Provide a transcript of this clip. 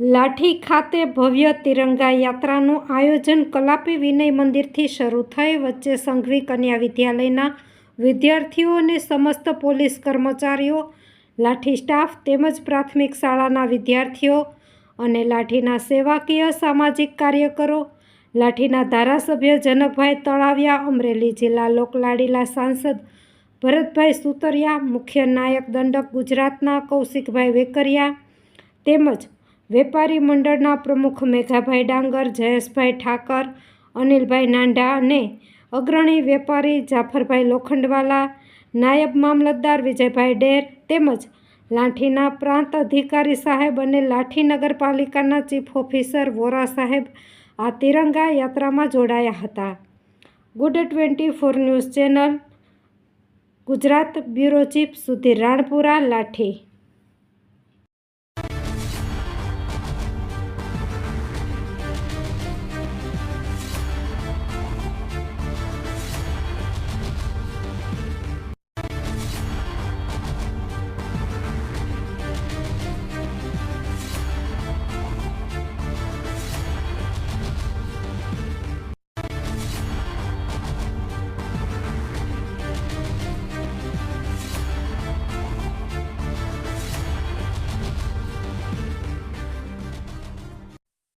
લાઠી ખાતે ભવ્ય તિરંગા યાત્રાનું આયોજન કલાપી વિનય મંદિરથી શરૂ થઈ વચ્ચે સંઘવી કન્યા વિદ્યાલયના વિદ્યાર્થીઓ અને સમસ્ત પોલીસ કર્મચારીઓ, લાઠી સ્ટાફ તેમજ પ્રાથમિક શાળાના વિદ્યાર્થીઓ અને લાઠીના સેવાકીય સામાજિક કાર્યકરો, લાઠીના ધારાસભ્ય જનકભાઈ તળાવિયા, અમરેલી જિલ્લા લોકલાડીલા સાંસદ ભરતભાઈ સુતરિયા, મુખ્ય નાયક દંડક ગુજરાતના કૌશિકભાઈ વેકરિયા તેમજ વેપારી મંડળના પ્રમુખ મેઘાભાઈ ડાંગર, જયેશભાઈ ઠાકર, અનિલભાઈ નાંડા અને અગ્રણી વેપારી જાફરભાઈ લોખંડવાલા, નાયબ મામલતદાર વિજયભાઈ ડેર તેમજ લાઠીના પ્રાંત અધિકારી સાહેબ અને લાઠી નગરપાલિકાના ચીફ ઓફિસર વોરા સાહેબ આ તિરંગા યાત્રામાં જોડાયા હતા. Good twenty four news channel, Gujarat bureau chief Sudhir Ranpura, Lathi